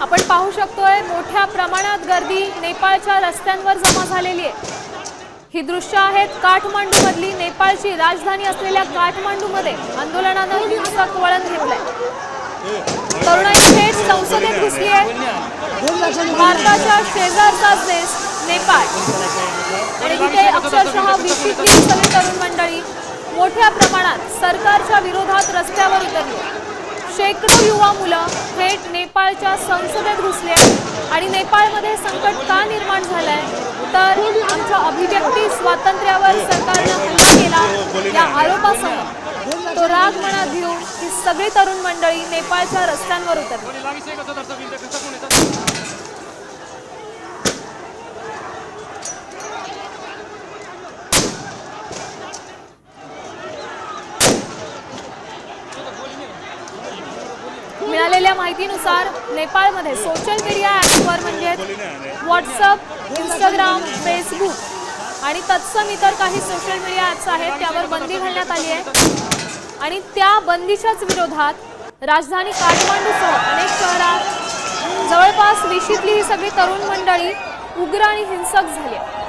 आपण पाहू शकतोय मोठ्या प्रमाणात गर्दी नेपाळच्या रस्त्यांवर जमा झालेली आहे. ही दृश्य आहेत काठमांडू मधली नेपाळची राजधानी असलेल्या काठमांडू मध्ये आंदोलनानं हिंसक वळण घेतलंय. तरुणाई थेट संसदेत घुसली आहे. भारताच्या शेजारचा देश नेपाळ. आणि तिथे अक्षरशः तरुण मंडळी मोठ्या प्रमाणात सरकारच्या विरोधात रस्त्यावर उतरले. शेकडो युवा मुलं थेट नेपाळच्या संसदेत घुसले आहेत. आणि नेपाळमध्ये संकट का निर्माण झालंय? तर आमच्या अभिव्यक्ती स्वातंत्र्यावर सरकारनं हल्ला केला या आरोपासह तो राग मनात घेऊन ही सगळी तरुण मंडळी नेपाळच्या रस्त्यांवर उतरली. मिळालेल्या माहितीनुसार नेपाळमध्ये सोशल मीडिया ॲप्सवर म्हणजे व्हॉट्सअप इंस्टाग्राम फेसबुक आणि तत्सम इतर काही सोशल मीडिया ॲप्स आहेत त्यावर बंदी घालण्यात आली आहे. आणि त्या बंदीच्याच विरोधात राजधानी काठमांडूसह अनेक शहरात जवळपास विशीतली ही सगळी तरुण मंडळी उग्र आणि हिंसक झाली आहे.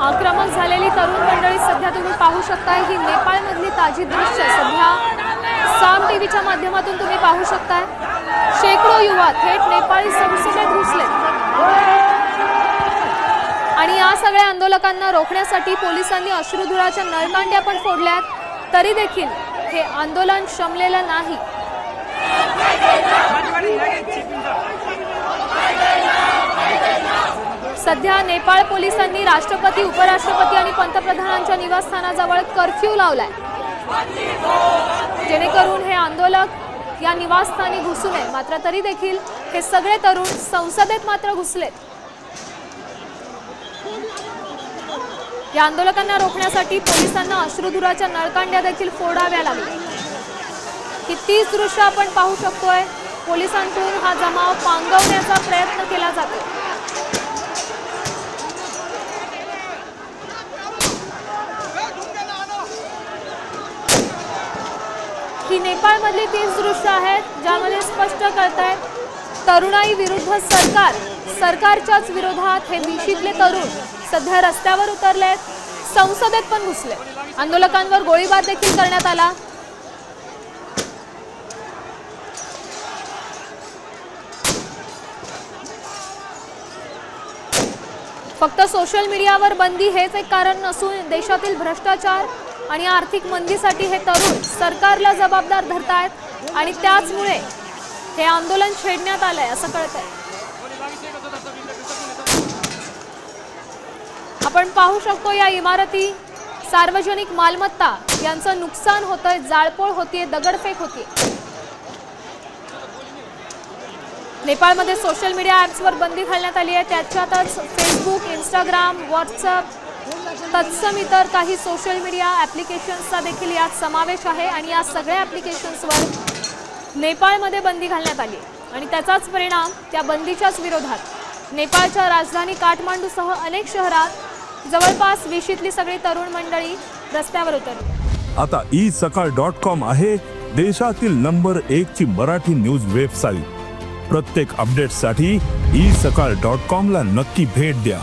आक्रमक झालेली तरुण मंडळी सध्या तुम्ही पाहू शकताय ही नेपाळमधली ताजी दृश्य सध्या साम टीव्हीच्या माध्यमातून तुम्ही पाहू शकताय. शेकडो युवा थेट नेपाळी संसदेत घुसले. आणि या सगळ्या आंदोलकांना रोखण्यासाठी पोलिसांनी अश्रुधुराच्या नळकांड्या पण फोडल्यात. तरी देखील हे आंदोलन शमलेलं नाही. सध्या नेपाळ पोलिसांनी राष्ट्रपती उपराष्ट्रपती आणि पंतप्रधानांच्या निवासस्थानाजवळ कर्फ्यू लावलाय. जेणेकरून हे आंदोलक या निवासस्थानी घुसू नये. मात्र तरी देखील हे सगळे तरुण संसदेत मात्र घुसलेत. या आंदोलकांना रोखण्यासाठी पोलिसांना अश्रुधुराच्या नळकांड्या देखील फोडाव्या लागल्या. ही तीच दृश्य आपण पाहू शकतोय. पोलिसांकडून हा जमाव पांगवण्याचा प्रयत्न केला जातो ही नेपाळमधली तीच दृश्य आहेत ज्यामध्ये स्पष्ट करत आहे तरुणाई विरुद्ध सरकार सरकारच्याच विरोधात हे विशीतले तरुण सध्या रस्त्यावर उतरले आहेत संसदेत पण घुसले. आंदोलकांवर गोळीबार देखील करण्यात आला. फक्त सोशल मीडियावर बंदी हेच एक कारण नसून देशातील भ्रष्टाचार आणि आर्थिक मंदीसाठी हे तरुण सरकारला जबाबदार धरतायत आणि त्याचमुळे हे आंदोलन छेडण्यात आलंय असं कळतंय. आपण पाहू शकतो या इमारती सार्वजनिक मालमत्ता यांचं नुकसान होतंय जाळपोळ होतीये दगडफेक होतीये. नेपाळमध्ये सोशल मीडिया ॲप्सवर बंदी घालण्यात आली आहे त्याच्यातच फेसबुक इंस्टाग्राम व्हॉट्सअप तत्सम इतर काही सोशल मीडिया ॲप्लिकेशन्सचा देखील यात समावेश आहे आणि या सगळ्या ॲप्लिकेशन्सवर नेपाळमध्ये बंदी घालण्यात आली आणि त्याचाच परिणाम त्या बंदीच्याच विरोधात. नेपाळच्या राजधानी काठमांडूसह अनेक शहरात जवळपास विशीतली सगळी तरुण मंडळी रस्त्यावर उतरली. आता ई सकाळ डॉट कॉम आहे देशातील नंबर एक ची मराठी न्यूज वेबसाईट प्रत्येक अपडेटसाठी ई सकाळ डॉट कॉम ला नक्की भेट द्या.